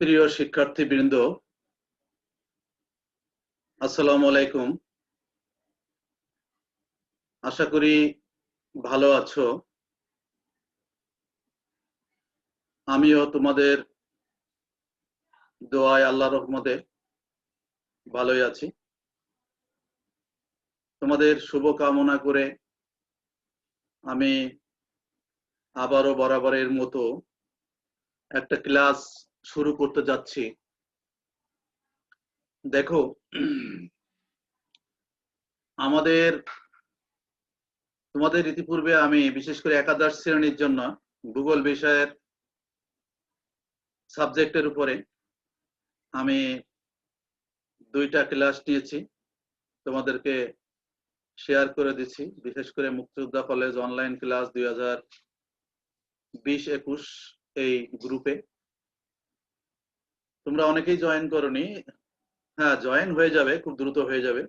প্রিয় শিক্ষার্থীবৃন্দ, আসসালামু আলাইকুম। আশা করি ভালো আছো। আমিও তোমাদের দোয়ায় আল্লাহ রহমতে ভালোই আছি। তোমাদের শুভ কামনা করে আমি আবারও বরাবরের মতো একটা ক্লাস শুরু করতে যাচ্ছি। দেখো, আমাদের, তোমাদের ইতিপূর্বে আমি বিশেষ করে একাদশ শ্রেণির জন্য ভূগোল বিষয়ের সাবজেক্টের উপরে আমি দুইটা ক্লাস নিয়েছি। তোমাদেরকে শেয়ার করে দিচ্ছি। বিশেষ করে মুক্তিযোদ্ধা কলেজ অনলাইন ক্লাস দুই হাজার বিশ একুশ এই গ্রুপে। তোমরা অনেকেই জয়েন করনি। হ্যাঁ জয়েন হয়ে যাবে, খুব দ্রুত হয়ে যাবে।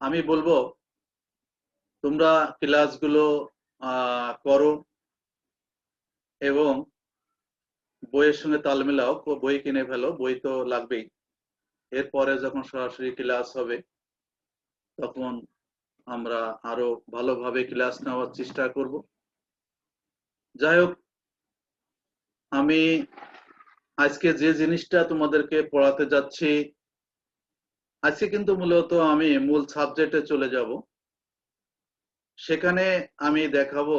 আমি বলব, তোমরা ক্লাসগুলো করো এবং বইয়ের সঙ্গে তাল মেলাও। বই কিনে ফেলো, বই তো লাগবেই। এরপরে যখন সরাসরি ক্লাস হবে, তখন আমরা আরও ভালোভাবে ক্লাস নেওয়ার চেষ্টা করব। যাই হোক, আমি আজকে যে জিনিসটা তোমাদেরকে পড়াতে যাচ্ছি, আজকে কিন্তু মূলত আমি মূল সাবজেক্টে চলে যাব। সেখানে আমি দেখাবো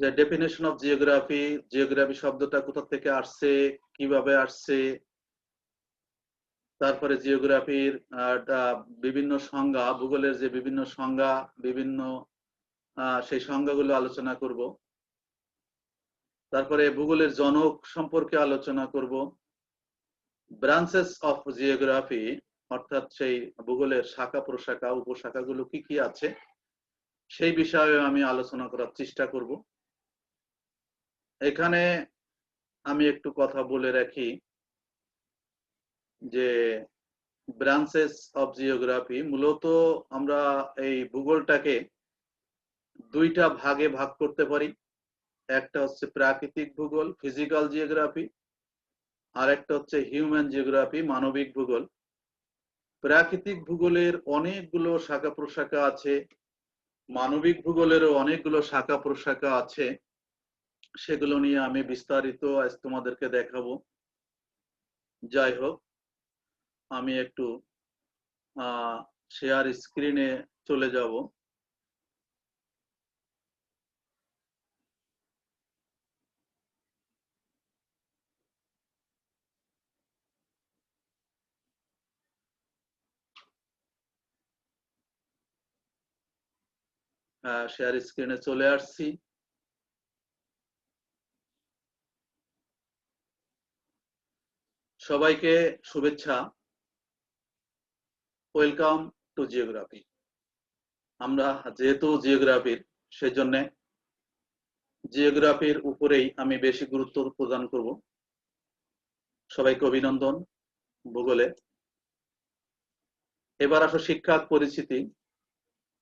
যে ডেফিনেশন অফ জিওগ্রাফি জিওগ্রাফি শব্দটা কোথা থেকে আসছে, কীভাবে আসছে, তারপরে জিওগ্রাফির বিভিন্ন সংজ্ঞা, ভূগোলের যে বিভিন্ন সংজ্ঞা, বিভিন্ন সেই সংজ্ঞাগুলো আলোচনা করব। তারপরে ভূগোলের জনক সম্পর্কে আলোচনা করব। ব্রাঞ্চেস অফ জিওগ্রাফি অর্থাৎ সেই ভূগোলের শাখা, প্রশাখা, উপশাখাগুলো কি কি আছে, সেই বিষয়ে আমি আলোচনা করার চেষ্টা করব। এখানে আমি একটু কথা বলে রাখি যে ব্রাঞ্চেস অফ জিওগ্রাফি মূলত আমরা এই ভূগোলটাকে দুইটা ভাগে ভাগ করতে পারি। একটা হচ্ছে প্রাকৃতিক ভূগোল ফিজিক্যাল জিওগ্রাফি আর একটা হচ্ছে হিউম্যান জিওগ্রাফি মানবিক ভূগোল। প্রাকৃতিক ভূগোলের অনেকগুলো শাখা প্রশাখা আছে, মানবিক ভূগোলেরও অনেকগুলো শাখা প্রশাখা আছে, সেগুলো নিয়ে আমি বিস্তারিত আজ তোমাদেরকে দেখাবো। যাই হোক, আমি একটু, আহ শেয়ার স্ক্রিনে চলে যাব। শেয়ার স্ক্রিনে চলে আসছি। সবাইকে শুভেচ্ছা। ওয়েলকাম টু জিওগ্রাফি আমরা যেহেতু জিওগ্রাফির সেজন্য জিওগ্রাফির উপরেই আমি বেশি গুরুত্ব প্রদান করব। সবাইকে অভিনন্দন ভূগোলে। এবার আসো শিক্ষা পরিচিতি।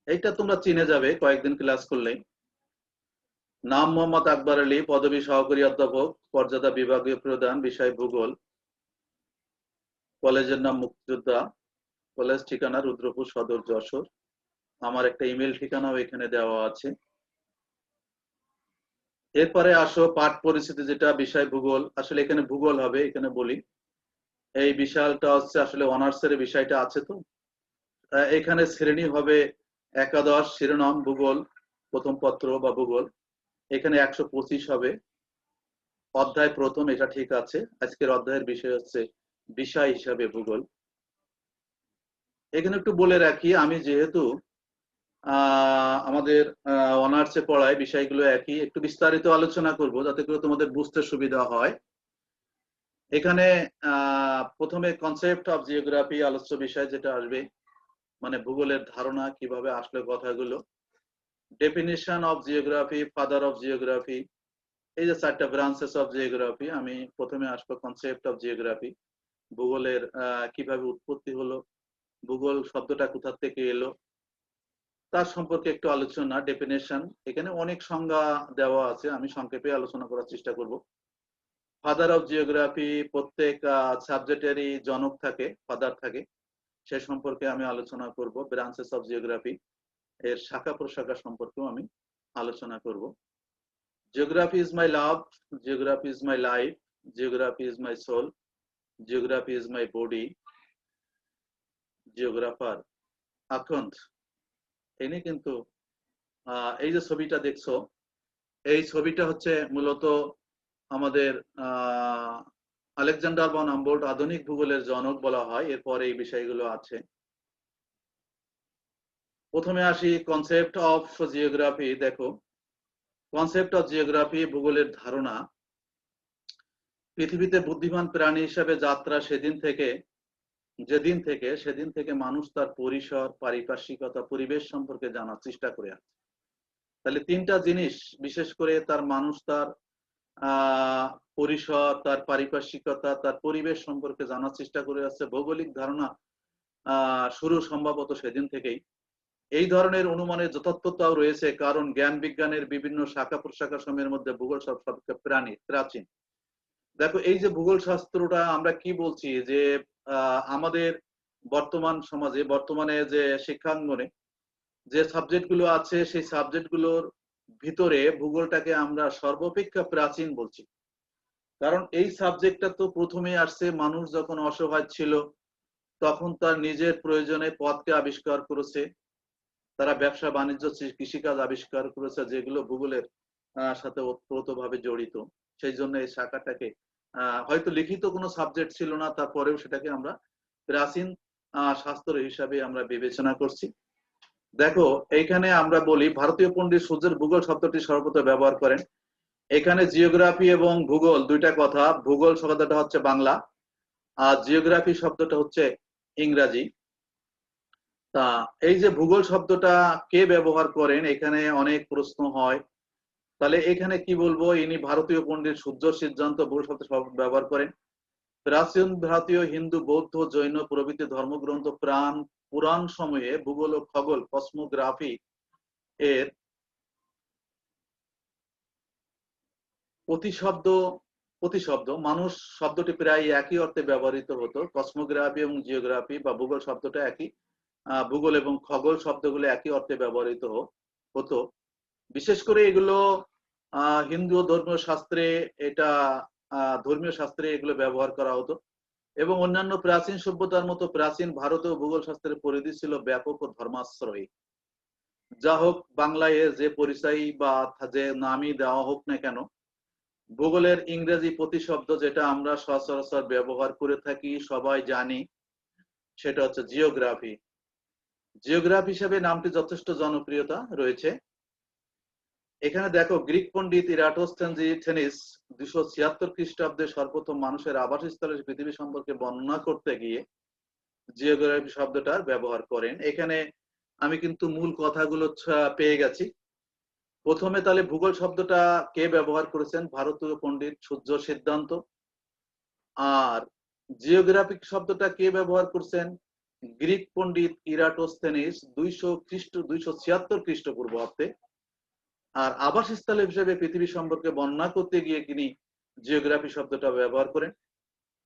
এইটা তোমরা চিনে যাবে কয়েকদিন ক্লাস করলেই নাম মোহাম্মদ আকবর আলী, পদবী সহকারী অধ্যাপক পর্যাদা বিভাগীয় প্রধান, বিষয় ভূগোল, কলেজের নাম মুক্তিযোদ্ধা, কলেজ ঠিকানা রুদ্রপুর সদর যশোর। আমার একটা ইমেল ঠিকানাও এখানে দেওয়া আছে। এরপরে আসো পাঠ পরিস্থিতি যেটা, বিষয় ভূগোল। আসলে এখানে ভূগোল হবে, এখানে বলি। এই বিশালটা হচ্ছে আসলে অনার্সের বিষয়টা আছে তো। এখানে শ্রেণি হবে একাদশ শিরোনাম ভূগোল, প্রথম পত্র বা ভূগোল। এখানে একশো পঁচিশ হবে। অধ্যায় প্রথম, এটা ঠিক আছে। আজকের অধ্যায়ের বিষয় হচ্ছে বিষয় হিসাবে ভূগোল। এখানে একটু বলে রাখি, আমি যেহেতু আমাদের অনার্সে পড়ায় বিষয়গুলো একই, একটু বিস্তারিত আলোচনা করব যাতে করে তোমাদের বুঝতে সুবিধা হয়। এখানে প্রথমে কনসেপ্ট অফ জিওগ্রাফি আলোচ্য বিষয় যেটা আসবে মানে ভূগোলের ধারণা কীভাবে আসলে কথাগুলো। Definition of geography father of geography এই যে চারটা ব্রাঞ্চেস অফ জিওগ্রাফি আমি প্রথমে আসব কনসেপ্ট অফ জিওগ্রাফি ভূগোলের কীভাবে উৎপত্তি হলো, ভূগোল শব্দটা কোথা থেকে এলো, তার সম্পর্কে একটু আলোচনা ডেফিনেশন এখানে অনেক সংজ্ঞা দেওয়া আছে, আমি সংক্ষেপে আলোচনা করার চেষ্টা করব। ফাদার অফ জিওগ্রাফি প্রত্যেক সাবজেক্টেরই জনক থাকে ফাদার থাকে। সে সম্পর্কে আমি আলোচনা করব। ব্রাঞ্চেস অফ জিওগ্রাফি এর শাখা প্রশাখা সম্পর্কেও আমি আলোচনা করব। Geography is my love geography is my life geography is my soul geography is my body geographer Akhand ইনি কিন্তু এই যে ছবিটা দেখছ, এই ছবিটা হচ্ছে মূলত আমাদের আলেকজান্ডার বন আম্বোল্ট আধুনিক ভূগোলের জনক বলা হয়। এরপর এই বিষয়গুলো আছে। প্রথমে আসি কনসেপ্ট অফ জিওগ্রাফি দেখো। কনসেপ্ট অফ জিওগ্রাফি ভূগোলের ধারণা। পৃথিবীতে বুদ্ধিমান প্রাণী হিসাবে যাত্রা সেদিন থেকে, যেদিন থেকে, সেদিন থেকে মানুষ তার পরিসর, পারিপার্শ্বিকতা, পরিবেশ সম্পর্কে জানার চেষ্টা করে আসছে। তাহলে তিনটা জিনিস, বিশেষ করে তার মানুষ তার পরিসর তার পারিপার্শ্বিকতা, তার পরিবেশ সম্পর্কে জানার চেষ্টা করে আসছে। ভৌগোলিক ধারণা শুরু সম্ভবত সেদিন থেকেই। এই ধরনের অনুমানের যথার্থতাও রয়েছে, কারণ জ্ঞান বিজ্ঞানের বিভিন্ন শাখা প্রশাখা সময়ের মধ্যে ভূগোল সব প্রাণী, প্রাচীন। দেখো, এই যে ভূগোল শাস্ত্রটা আমরা কি বলছি? যে আমাদের বর্তমান সমাজে, বর্তমানে যে শিক্ষাঙ্গনে যে সাবজেক্টগুলো আছে, সেই সাবজেক্টগুলোর ভিতরে ভূগোলটাকে আমরা সর্বাপেক্ষা প্রাচীন বলছি। কারণ এই সাবজেক্টটা তো প্রথমে আসছে, মানুষ যখন অসহায় ছিল, তখন তার নিজের প্রয়োজনে পথকে আবিষ্কার করেছে। তারা ব্যবসা, বাণিজ্য কৃষিকাজ আবিষ্কার করেছে, যেগুলো ভূগোলের সাথে ওতপ্রোতভাবে জড়িত। সেই জন্য এই শাখাটাকে হয়তো লিখিত কোনো সাবজেক্ট ছিল না, তারপরেও সেটাকে আমরা প্রাচীন শাস্ত্র হিসাবে আমরা বিবেচনা করছি। দেখো, এইখানে আমরা বলি ভারতীয় পণ্ডিত সূর্যের ভূগোল শব্দটি সর্বপ্রথম ব্যবহার করেন। এখানে জিওগ্রাফি এবং ভূগোল দুইটা কথা, ভূগোল শব্দটা হচ্ছে বাংলা, আর জিওগ্রাফি শব্দটা হচ্ছে ইংরাজি। তা এই যে ভূগোল শব্দটা কে ব্যবহার করেন, এখানে অনেক প্রশ্ন হয়। তাহলে এখানে কি বলব? ইনি ভারতীয় পণ্ডিত সূর্য সিদ্ধান্ত ভূগোল শব্দ ব্যবহার করেন। প্রাচীন ভারতীয় হিন্দু, বৌদ্ধ, জৈন প্রভৃতি ধর্মগ্রন্থ, প্রাণ, পুরাণ সময়ে ভূগোল ও খগোল, কসমোগ্রাফি এর প্রতিশব্দ প্রতিশব্দ মানুষ শব্দটি প্রায় একই অর্থে ব্যবহৃত হতো। কসমোগ্রাফি এবং জিওগ্রাফি বা ভূগোল শব্দটা একই ভূগোল এবং খগোল শব্দগুলো একই অর্থে ব্যবহৃত হতো। বিশেষ করে এগুলো হিন্দু ধর্মীয় শাস্ত্রে এটা ধর্মীয় শাস্ত্রে এগুলো ব্যবহার করা হতো এবং অন্যান্য প্রাচীন সভ্যতার মতো প্রাচীন ভারতীয় ভূগোল শাস্ত্রের পরিধি ছিল ব্যাপক ও ধর্মাশ্রয়ী। যা হোক, বাংলায় যে পরিচয় বা যে নামই দেওয়া হোক না কেন, ভূগোলের ইংরেজি প্রতিশব্দ যেটা আমরা সচরাচর ব্যবহার করে থাকি, সবাই জানি, সেটা হচ্ছে জিওগ্রাফি জিওগ্রাফি হিসেবে নামটি যথেষ্ট জনপ্রিয়তা রয়েছে। এখানে দেখো, গ্রিক পণ্ডিত ইরাটোস্থেনিস দুশো ছিয়াত্তর খ্রিস্টাব্দে সর্বপ্রথম মানুষের আবাসস্থলের পৃথিবী সম্পর্কে বর্ণনা করতে গিয়ে জিওগ্রাফি শব্দটার ব্যবহার করেন। এখানে আমি কিন্তু মূল কথাগুলো পেয়ে গেছি। প্রথমে তাহলে ভূগোল শব্দটা কে ব্যবহার করেছেন? ভারতীয় পণ্ডিত সূর্য সিদ্ধান্ত। আর জিওগ্রাফিক শব্দটা কে ব্যবহার করছেন? গ্রিক পণ্ডিত ইরাটোস্থেনিস দুইশো খ্রিস্ট, দুইশো ছিয়াত্তর খ্রিস্টপূর্বাব্দে। আর আবাসস্থল হিসেবে পৃথিবী সম্পর্কে বর্ণনা করতে গিয়ে তিনি জিওগ্রাফি শব্দটা ব্যবহার করেন।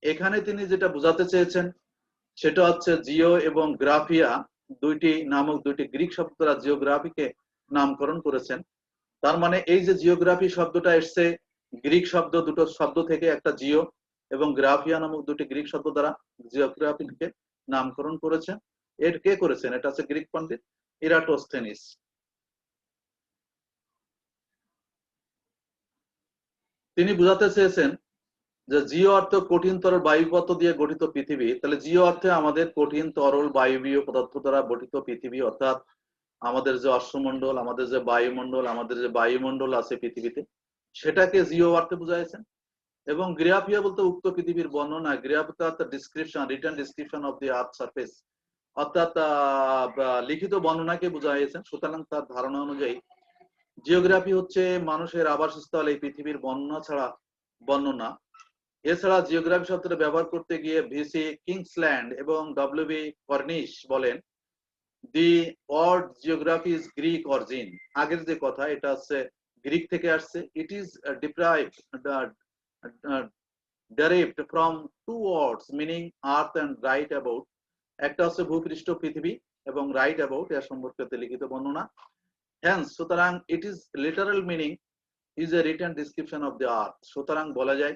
এখানে তিনি যেটা বোঝাতে চেয়েছেন, সেটা হচ্ছে জিও এবং গ্রাফিয়া দুইটি নামক দুইটি গ্রিক শব্দ দ্বারা জিওগ্রাফিকে নামকরণ করেছেন। তার মানে এই যে জিওগ্রাফি শব্দটা এসছে, গ্রিক শব্দ দুটো শব্দ থেকে একটা জিও এবং গ্রাফিয়া নামক দুটি গ্রিক শব্দ দ্বারা জিওগ্রাফিকে নামকরণ করেছেন। এর কে করেছেন? এটা হচ্ছে গ্রিক পণ্ডিত ইরাটোস্থেনিস। তিনি বুঝাতে চেয়েছেন যে জিও অর্থ কঠিন তরল বায়ুপথ দিয়ে গঠিত পৃথিবী, তাহলে জিও অর্থে আমাদের কঠিন তরল বায়বীয় পদার্থ দ্বারা গঠিত পৃথিবী, অর্থাৎ আমাদের যে অশ্বমণ্ডল, আমাদের যে বায়ুমণ্ডল, আমাদের যে বায়ুমণ্ডল আছে পৃথিবীতে, সেটাকে জিও অর্থে বুঝাইছেন। এবং গ্রাফিয়া বলতে উক্ত পৃথিবীর বর্ণনা গ্রাফিয়া অর্থাৎ description written description of the earth surface অর্থাৎ লিখিত বর্ণনাকে বুঝাইছেন। সুতরাং তার ধারণা অনুযায়ী জিওগ্রাফি হচ্ছে মানুষের আবাসস্থল এই পৃথিবীর বর্ণনা ছাড়া বর্ণনা এছাড়া জিওগ্রাফি শব্দটা ব্যবহার করতে গিয়ে ভিসি কিংসল্যান্ড এবং ডব্লিউবি কর্নিশ বলেন, the word geography is Greek origin. আগের যে কথা, এটা হচ্ছে গ্রিক থেকে আসছে। It is deprive derived from two words, meaning earth and right about একটা হচ্ছে ভূপৃষ্ঠ পৃথিবী এবং রাইট অ্যাবাউট এর সম্পর্কে লিখিত বর্ণনা। হ্যান্স সুতরাং it is literal meaning is a written description of the earth সুতরাং বলা যায়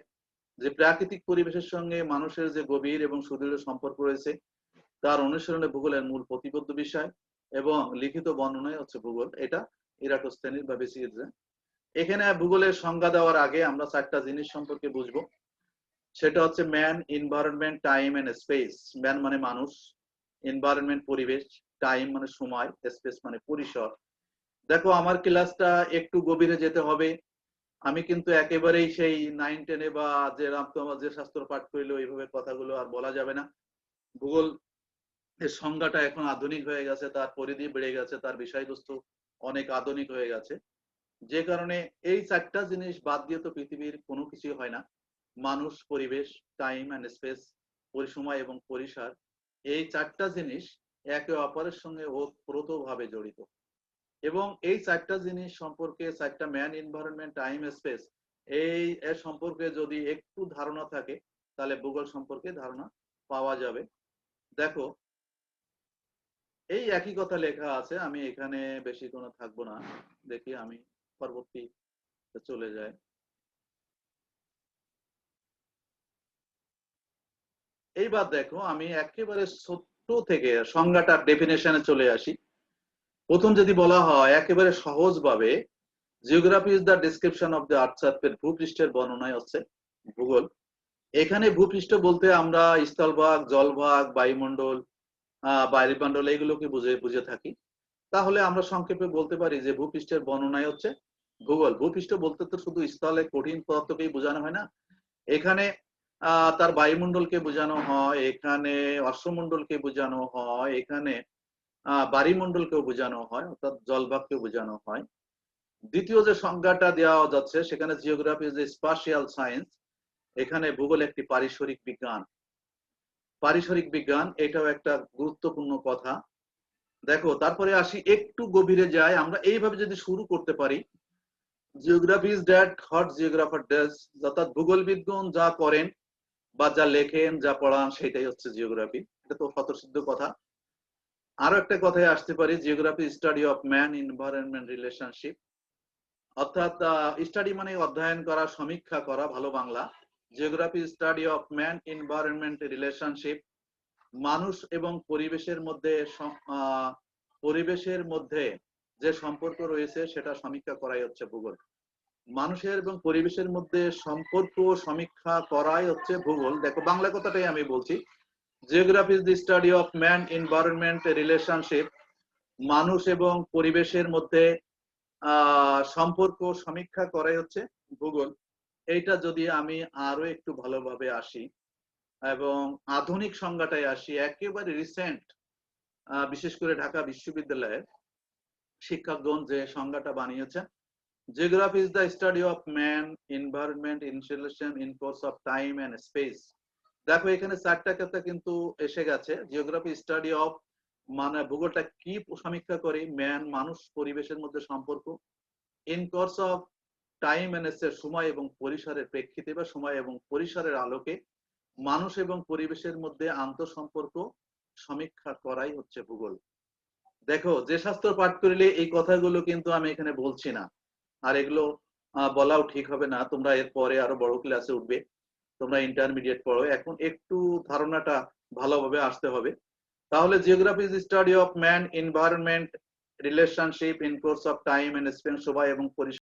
যে প্রাকৃতিক পরিবেশের সঙ্গে মানুষের যে গভীর এবং সুদৃঢ় সম্পর্ক রয়েছে, তার অনুসরণে ভূগোলের মূল প্রতিবদ্ধ বিষয় এবং লিখিত বর্ণনায় হচ্ছে ভূগোল। এটা ইরাটোস্থানির বা বেসিকে এখানে ভূগোলের সংজ্ঞা দেওয়ার আগে আমরা চারটা জিনিস সম্পর্কে বুঝব। সেটা হচ্ছে man environment time and space man মানে মানুষ এনভায়রনমেন্ট পরিবেশ। টাইম মানে সময় স্পেস মানে পরিসর। দেখো, আমার ক্লাসটা একটু গভীরে যেতে হবে। আমি কিন্তু একেবারেই সেই নাইন টেনে বা যে রামতমা যে শাস্ত্র পাঠ করিল, এইভাবে কথাগুলো আর বলা যাবে না। ভূগোল এর সংজ্ঞাটা এখন আধুনিক হয়ে গেছে, তার পরিধি বেড়ে গেছে, তার বিষয়বস্তু অনেক আধুনিক হয়ে গেছে। যে কারণে এই চারটা জিনিস বাদ দিয়ে তো পৃথিবীর কোনো কিছুই হয় না। মানুষ, পরিবেশ টাইম অ্যান্ড স্পেস পরিসময় এবং পরিসর, এই চারটা জিনিস একে অপরের সঙ্গে ওতপ্রোতভাবে জড়িত। এবং এই চারটা জিনিস সম্পর্কে, চারটা ম্যান এনভায়রনমেন্ট টাইম স্পেস এই, এর সম্পর্কে যদি একটু ধারণা থাকে, তাহলে ভূগোল সম্পর্কে ধারণা পাওয়া যাবে। দেখো, এই একই কথা লেখা আছে, আমি এখানে বেশি কোনো থাকব না, দেখি আমি পরবর্তী চলে যায় এইবার দেখো, আমি একেবারে ছোট্ট থেকে সংজ্ঞাটার ডেফিনেশনে চলে আসি। প্রথম যদি বলা হয়, একেবারে সহজভাবে geography is the description of the earth সার্ফের ভূপৃষ্ঠের বর্ণনায় হচ্ছে ভূগোল। এখানে ভূপৃষ্ঠ বলতে আমরা স্থলভাগ, জলভাগ, বায়ুমণ্ডল বায়ুমণ্ডল এইগুলোকে বুঝে বুঝে থাকি। তাহলে আমরা সংক্ষেপে বলতে পারি যে ভূপৃষ্ঠের বর্ণনায় হচ্ছে ভূগোল। ভূপৃষ্ঠ বলতে তো শুধু স্থলে কঠিন পদার্থকেই বোঝানো হয় না। এখানে তার বায়ুমণ্ডলকে বোঝানো হয়, এখানে অশ্বমণ্ডলকে বোঝানো হয়, এখানে বাড়িমণ্ডলকেও বোঝানো হয়, অর্থাৎ জলভাগকে বোঝানো হয়। দ্বিতীয় যে সংজ্ঞাটা দেওয়া যাচ্ছে, সেখানে জিওগ্রাফি যে স্পাশিয়াল সায়েন্স এখানে ভূগোল একটি পারিসরিক বিজ্ঞান। পারিসরিক বিজ্ঞান, এটাও একটা গুরুত্বপূর্ণ কথা। দেখো, তারপরে আসি, একটু গভীরে যাই, আমরা এইভাবে যদি শুরু করতে পারি geography is that what geographer does অর্থাৎ ভূগোলবিদগণ যা করেন বা যা লেখেন, যা পড়ান, সেটাই হচ্ছে জিওগ্রাফি এটা তো স্বতঃসিদ্ধ কথা। আরও একটা কথায় আসতে পারি geography study of man environment relationship অর্থাৎ স্টাডি মানে অধ্যয়ন করা, সমীক্ষা করা, ভালো Bangla. Geography study of man environment relationship মানুষ এবং পরিবেশের মধ্যে পরিবেশের মধ্যে যে সম্পর্ক রয়েছে, সেটা সমীক্ষা করাই হচ্ছে ভূগোল। মানুষের এবং পরিবেশের মধ্যে সম্পর্ক সমীক্ষা করাই হচ্ছে ভূগোল। দেখো, বাংলা কথাটাই আমি বলছি। Geography is the study of man environment relationship মানুষ এবং পরিবেশের মধ্যে সম্পর্ক সমীক্ষা করাই হচ্ছে ভূগোল। এইটা যদি আমি আরও একটু ভালোভাবে আসি এবং আধুনিক সংজ্ঞাটায় আসি, একেবারে রিসেন্ট বিশেষ করে ঢাকা বিশ্ববিদ্যালয়ের শিক্ষকগণ যে সংজ্ঞাটা বানিয়েছেন geography is the study of man environment installation in course of time and space দেখো, এখানে চারটা কথা কিন্তু এসে গেছে। জিওগ্রাফি স্টাডি অফ মানে ভূগোলটা কি সমীক্ষা করে? ম্যান মানুষ, পরিবেশের মধ্যে সম্পর্ক। In course of time and সময় এবং পরিসরের প্রেক্ষিতে বা সময় এবং পরিসরের আলোকে মানুষ এবং পরিবেশের মধ্যে আন্তঃসম্পর্ক সমীক্ষা করাই হচ্ছে ভূগোল। দেখো, যে শাস্ত্র পাঠ করিলে এই কথাগুলো কিন্তু আমি এখানে বলছি না। আর এগুলো বলাও ঠিক হবে না। তোমরা এর পরে আরও বড় ক্লাসে উঠবে। তোমরা ইন্টারমিডিয়েট পড়ো। এখন একটু ধারণাটা ভালোভাবে আসতে হবে। তাহলে geography is study of man environment relationship in course of time and space সবাই এবং পরিসর